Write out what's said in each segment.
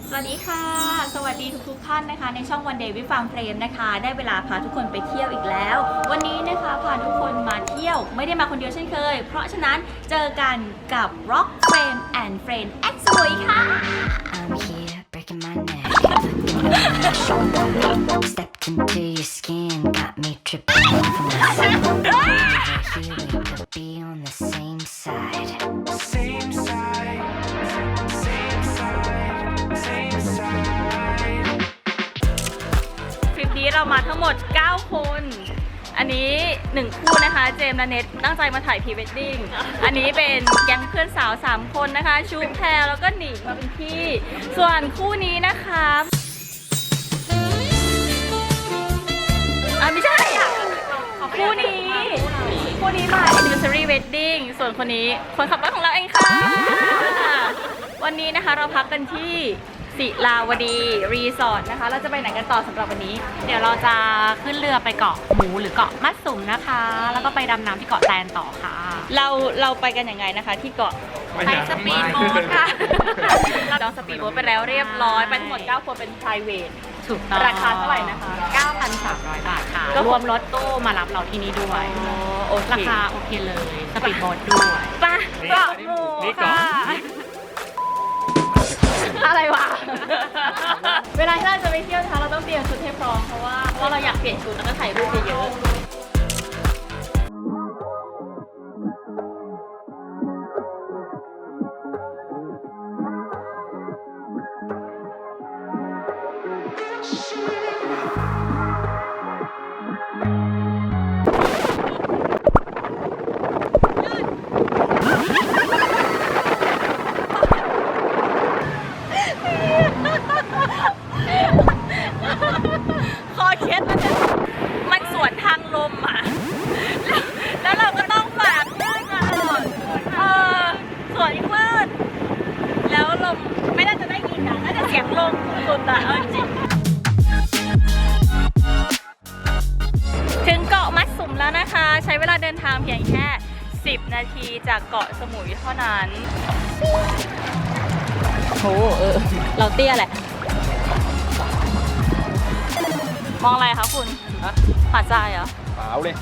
สวัสดีค่ะ สวัสดีทุกๆท่านนะคะ ในช่อง One Day with Farm Frame นะคะ ได้เวลาพาทุกคนไปเที่ยวอีกแล้ว วันนี้นะคะพาทุกคนมาเที่ยวไม่ได้มาคนเดียวเช่นเคย เพราะฉะนั้นเจอกันกับ Rock Frame and Friend X สวยค่ะ I'm here breaking my neck, looking over my shoulder. Stepped into your skin, got me tripping over myself. Over here, we could be on the same side. Same side, หมด 9 คน อันนี้ 1 คู่นะคะ เจมส์และเน็ตตั้งใจมาถ่ายพรีเวดดิ้ง อันนี้เป็นแก๊งเพื่อนสาว 3 คนนะคะ ชูแพรแล้วก็หนิงมาเป็นพี่ ส่วนคู่นี้นะคะอะไม่ใช่ คู่นี้ คู่นี้มา anniversary wedding ส่วนคนนี้คนขับรถของเราเองค่ะ วันนี้นะคะเราพักกันที่ ศิลาวดีรีสอร์ทนะคะ เราจะไปไหนกันต่อสำหรับวันนี้ เดี๋ยวเราจะขึ้นเรือไปเกาะหมูหรือเกาะมัดสุมนะคะ แล้วก็ไปดำน้ำที่เกาะแตนต่อค่ะ เราเราไปกันยังไงนะคะ ที่เกาะใช้สปีดโบ๊ทค่ะ เราจองสปีดโบ๊ทไปแล้วเรียบร้อยไปทั้งหมด9คนเป็น private ถูกต้องราคาเท่าไหร่นะคะ 9,300 บาทค่ะ ก็รวมรถตู้มารับเราที่นี่ด้วยโอเคราคาโอเคเลย สปีดโบ๊ทด้วยไปเกาะหมูนี่ค่ะเกาะ อะไรวะ เวลาที่เราจะไปเที่ยวนะคะเราต้องเตรียมชุดให้พร้อมเพราะว่าเพราะเราอยากเปลี่ยนชุดแล้วก็ถ่ายรูปเยอะๆ นะน่าจะเสียงลมสุดอะเอาจริงถึงเกาะมัดสุมแล้วนะคะ ใช้เวลาเดินทางเพียงแค่ 10 นาทีจากเกาะสมุยเท่านั้นโหเออ เราเตี้ยแหละ มองอะไรคะคุณหาดทรายเหรอขาวเลย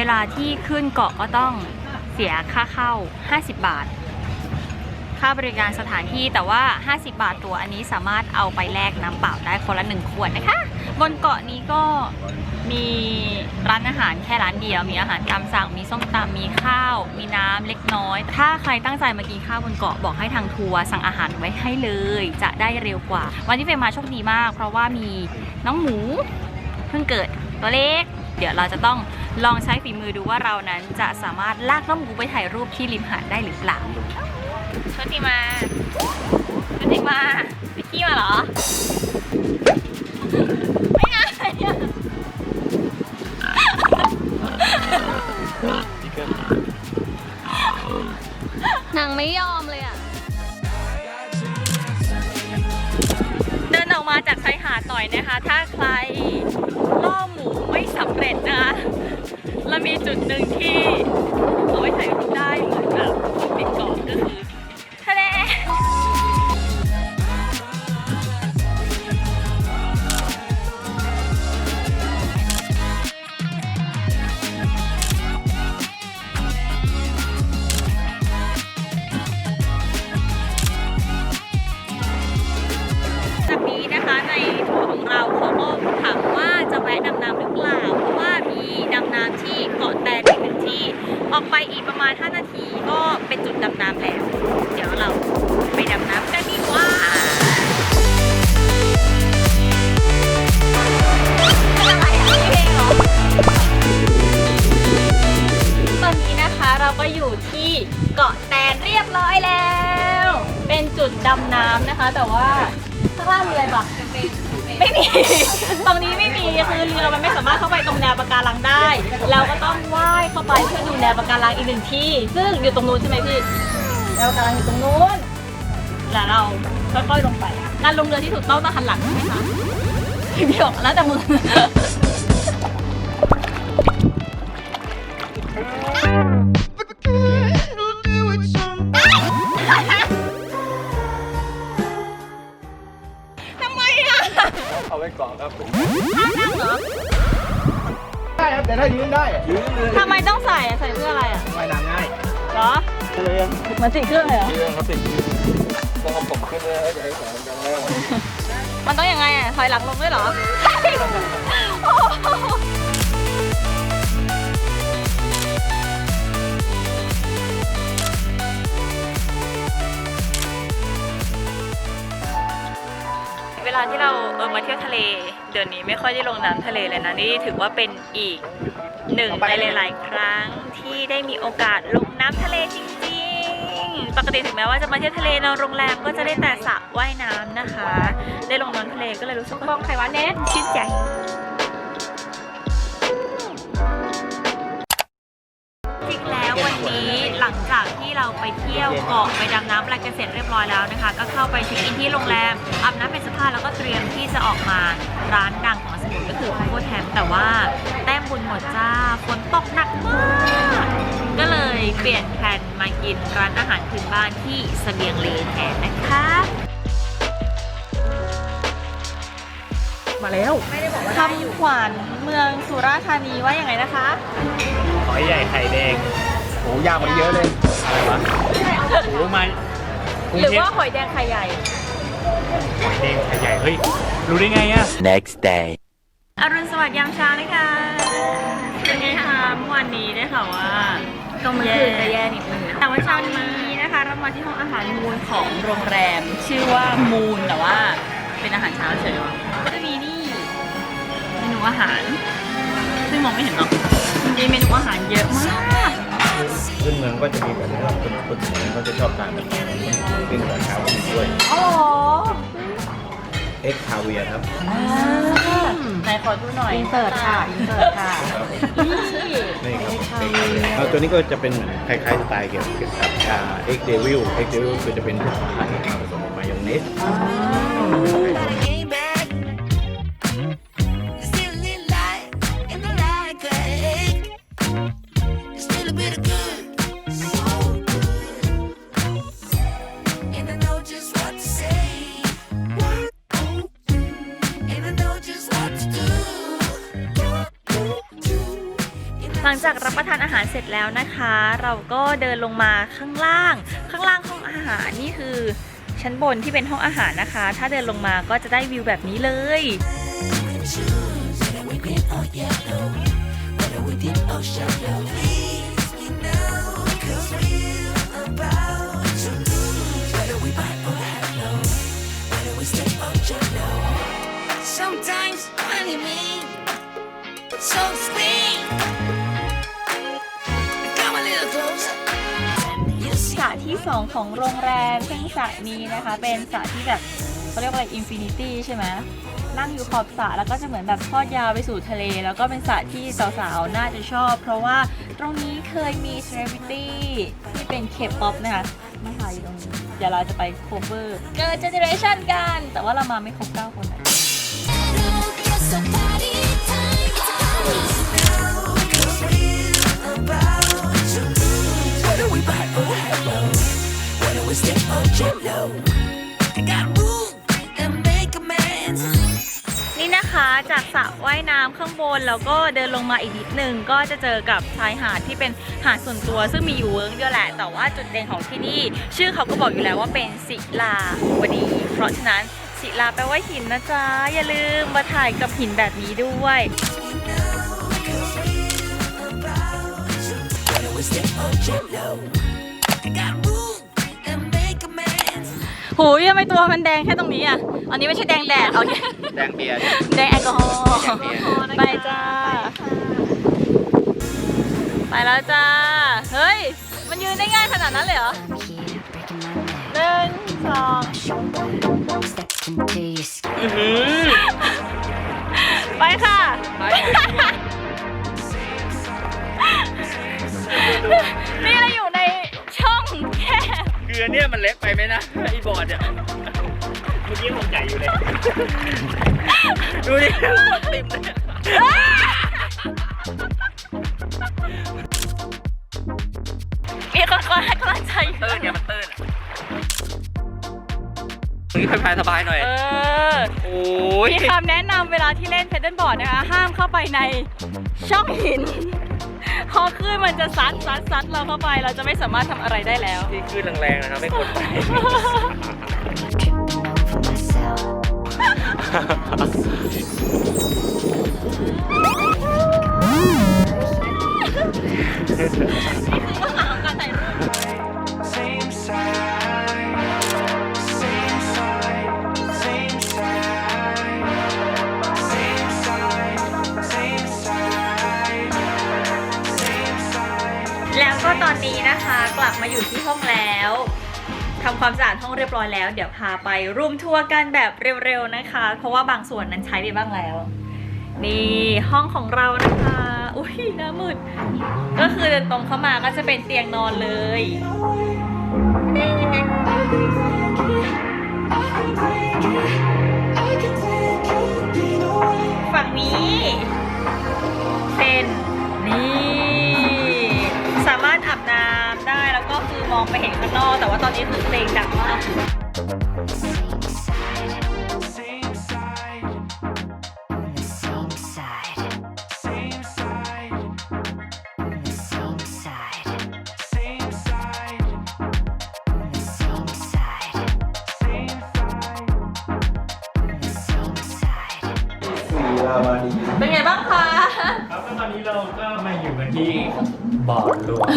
วลาที่ขึ้นเกาะก็ต้องเสียค่าเข้า 50 บาท ค่าบริการสถานที่แต่ว่า 50 บาทตัวอันนี้สามารถเอาไปแลกน้ำเปล่าได้คนละหนึ่งขวดนะคะ บนเกาะนี้ก็มีร้านอาหารแค่ร้านเดียว มีอาหารตามสั่ง มีส้มตำมีข้าว มีน้ำเล็กน้อย ถ้าใครตั้งใจมากินข้าวบนเกาะบอกให้ทางทัวร์สั่งอาหารไว้ให้เลย จะได้เร็วกว่า วันที่เฟรมมาโชคดีมาก เพราะว่ามีน้องหมูเพิ่งเกิดตัวเล็ก เดี๋ยวเราจะต้อง ลองใช้ฝีมือดูว่าเรานั้นจะสามารถลากน้องหมูไปถ่ายรูปที่ริมหาดได้หรือเปล่าชุติมาชุติมาไปขี้มาเหรอ ไม่อายอะนางไม่ยอมเลยอะ เดินออกมาจากชายหาดหน่อยนะคะ ถ้าใครล่อหมูไม่สำเร็จนะคะ แล้วมีจุดหนึ่งที่เอาไว้ถ่ายรูปได้เหมือนแบบติดเกาะก็คือ ตรงนี้ไม่มีคือเรือมันไม่สามารถเข้าไปตรงแนวปะการังได้เราก็ต้องว่ายเข้าไปเพื่อดูแนวปะการังอีกหนึ่งที่ ซึ่งอยู่ตรงนู้นใช่ไหมพี่แนวปะการังอยู่ตรงนู้นแล้วเราค่อยๆลงไปการลงเรือที่ถูกต้องต้องหันหลังใช่ไหมคะพี่บอกแล้วแต่มือ เลยยังเหมือนติดเครื่องเลยเหรอยืนเขาติดต้องเอาผมขึ้นเลยจะให้แขนมันแรงมันต้องยังไงอะถอยหลังลงด้วยเหรอเวลาที่เราเออมาเที่ยวทะเล เดี๋ยวนี้ไม่ค่อยได้ลงน้ำทะเลเลยนะนี่ถือว่าเป็นอีกหนึ่งในหลาย ๆ ครั้งที่ได้มีโอกาสลง น้ำทะเลจริงๆ ปกติถึงแม้ว่าจะมาเที่ยวทะเลนอนโรงแรมก็จะได้แต่สระว่ายน้ำนะคะ ได้ลงน้ำทะเลก็เลยรู้สึกว่าบอกไขวันเน็ตชื่นใจจริงแล้ววันนี้หลังจากที่เราไปเที่ยวเกาะไปดำน้ำอะไรกันเสร็จเรียบร้อยแล้วนะคะ ก็เข้าไปเช็คอินที่โรงแรมอาบน้ำเป็นสภาแล้วก็เตรียมที่จะออกมาร้านดังของสมุทรก็คือโคโค่แทมแต่ว่า เลยเปลี่ยนแผนมากินร้านอาหารพื้นบ้านที่เสบียงเลแทนนะคะมาแล้วคำขวัญเมืองสุราษฎร์ธานีว่าอย่างไงนะคะ หอยใหญ่ไข่แดงโหยากกว่านี้เยอะเลยอะไรวะโหมาหรือว่าหอยแดงไข่ใหญ่หอยแดงไข่ใหญ่เฮ้ยรู้ได้ไงอะ Next day. อรุณสวัสดิ์ยามเช้านะคะเป็นไงคะเมื่อวานนี้ได้ข่าวว่า ก็เมื่อคืนจะแย่นิดนึงแต่ว่าเช้านี้นะคะ เรามาที่ห้องอาหารมูลของโรงแรม ชื่อว่ามูลแต่ว่า เป็นอาหารเช้าเฉยวะก็จะมีนี่เมนูอาหาร ซึ่งมองไม่เห็นหรอกมีเมนูอาหารเยอะมากขึ้นเมืองก็จะมีแบบนี้ครับคนคนสมัยก็จะชอบทานแบบนี้ขึ้นตอนเช้าก็มีด้วยอ๋อ เอ็กคาเวียครับไหนขอดูหน่อยอินเสิร์ตค่ะอินเสิร์ตค่ะครับผมนี่นี่ครับเอ็กคาเวียเอาตัวนี้ก็จะเป็นเหมือนคล้ายๆสไตล์เกี่ยวกับอ่าเอ็กเดวิลเอ็กเดวิลคือจะเป็นไข่มาผสมกับมายองเนส จากรับประทานอาหารเสร็จแล้วนะคะ เราก็เดินลงมาข้างล่าง ข้างล่างห้องอาหารนี่คือ ชั้นบนที่เป็นห้องอาหารนะคะ ถ้าเดินลงมาก็จะได้วิวแบบนี้เลย Sometimes funny me, so to สระที่2ของโรงแรมซึ่งสระนี้นะคะ เป็นสระที่แบบเขาเรียกว่าอะไรอินฟินิตี้ใช่ไหมนั่งอยู่ขอบสระแล้วก็จะเหมือนแบบทอดยาวไปสู่ทะเล แล้วก็เป็นสระที่สาวๆ น่าจะชอบ เพราะว่าตรงนี้เคยมีเซเลบริตี้ที่เป็นเคป๊อปนะคะมาถ่ายอยู่ตรงนี้เดี๋ยวเราจะไปโคเวอร์เกิดเจเนอเรชันกัน แต่ว่าเรามาไม่ครบ9คน นะ I got room and make amends. นี่นะคะจากสระว่ายน้ำข้างบนแล้วก็เดินลงมาอีกนิดนึงก็จะเจอกับชายหาดที่เป็นหาดส่วนตัว ซึ่งมีอยู่เวิร์กเดียวแหละ แต่ว่าจุดเด่นของที่นี่ ชื่อเขาก็บอกอยู่แล้วว่าเป็นศิลาวดี เพราะฉะนั้นศิลาแปลว่าหินนะจ๊ะ อย่าลืมมาถ่ายกับหินแบบนี้ด้วย I หูยทำไมตัวมันแดงแค่ตรงนี้อะ อันนี้ไม่ใช่แดงแดดโอเค แดงเบียร์ แดงแอลกอฮอล์แดงเบียร์ ไปจ้า ไปแล้วจ้า เฮ้ย มันยืนได้ง่ายขนาดนั้นเลยเหรอ I'm here breaking my neck. หนึ่งสอง My shoulder stepped into your skin. ไปค่ะนี่ เนี้ยมันเล็กไปไหมนะไอ้บอร์ดเนี่ยเมื่อกี้ผมใหญ่อยู่เลย ดูดิติมเลยมีคนคอยให้กำลังใจอยู่ตื้นเนี่ยมัน พายสบายหน่อย เออ โอ้ยมีคำแนะนำเวลาที่เล่นเพดเดิลบอร์ดนะคะ ห้ามเข้าไปในช่องหินพอคลื่นมันจะซัดซัดซัดเราเข้าไป เราจะไม่สามารถทำอะไรได้แล้ว ที่คลื่นแรงๆนะครับ ไม่ควรไป มาอยู่ที่ห้องแล้วทำความสะอาดห้องเรียบร้อยแล้ว เดี๋ยวพาไปรูมทัวร์กันแบบเร็วๆนะคะ เพราะว่าบางส่วนนั้นใช้ไปบ้างแล้ว นี่ห้องของเรานะคะ อุ้ยหน้ามืด ก็คือเดินตรงเข้ามาก็จะเป็นเตียงนอนเลย ไปเห็นข้างนอก แต่ว่าตอนนี้คือเพลงดังมาก Same side, Same side, on the same side, same side, on the same side, same side, on the same side, same side. on the same side. เป็นไงบ้างคะ ครับตอนนี้เราก็มาอยู่กันที่บ่อรวมบ่อ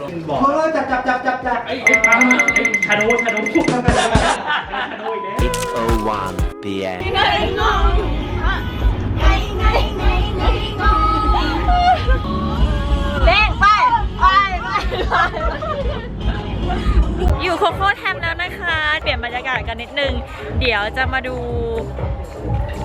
รวมบ่อพอแล้วจับจับจับจับจับไอ้ไอ้ปั๊มไอ้ชาโดชาโดชาโดอีกแล้ว01 p.m. เด้งไปไปไปอยู่โคโค่แทมแล้วนะคะ เปลี่ยนบรรยากาศกันนิดนึง เดี๋ยวจะมาดู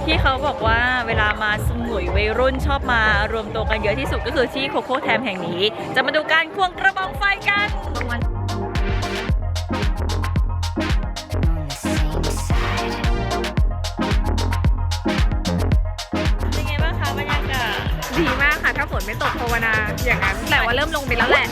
ที่เขาบอกว่าเวลามาสมุ ยวัยรุ่นชอบมารวมตัวกันเยอะที่สุดก็คือที่โคโค่แทมแห่งนี้ จะมาดูการควงกระบองไฟกันเป็นไงบ้างคะบรรยากาศดีมากค่ะ ถ้าฝนไม่ตกภาวนาอย่างนั้น แต่ว่าเริ่มลงไปแล้วแหละ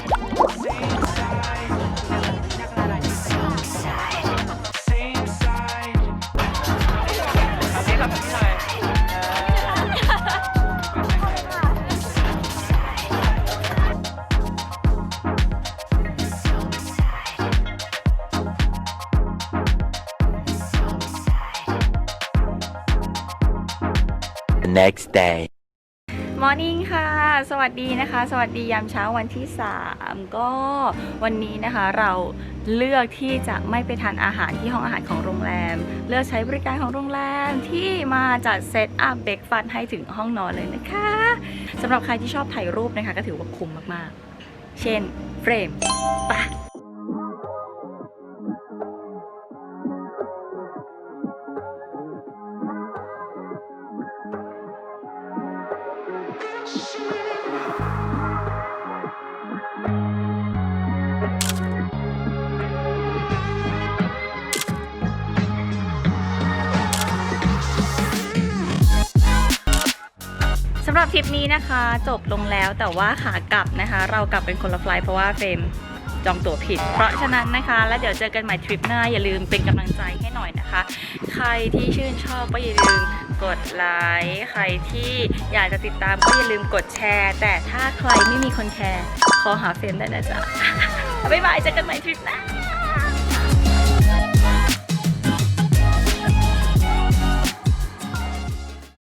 next day. มอร์นิ่งค่ะ สวัสดีนะคะ สวัสดียามเช้าวันที่ 3 ก็วันนี้นะคะเราเลือกที่จะไม่ไปทานอาหารที่ห้องอาหารของโรงแรม เลือกใช้บริการของโรงแรมที่มาจัดเซตอัพเบรกฟันให้ถึงห้องนอนเลยนะคะสำหรับใครที่ชอบถ่ายรูปนะคะ ก็ถือว่าคุ้มมากๆ เช่นเฟรมปะ ทริปนี้นะคะจบลงแล้วแต่ว่าขากลับนะคะ เรากลับเป็นคนละไฟล์เพราะว่าเฟรมจองตั๋วผิด เพราะฉะนั้นนะคะ แล้วเดี๋ยวเจอกันใหม่ทริปหน้า อย่าลืมเป็นกำลังใจให้หน่อยนะคะ ใครที่ชื่นชอบก็อย่าลืมกดไลค์ใครที่อยากจะติดตามก็อย่าลืมกดแชร์ แต่ถ้าใครไม่มีคนแคร์ขอหาเฟรมได้นะจ๊ะบ๊ายบายเจอกันใหม่ทริปหน้า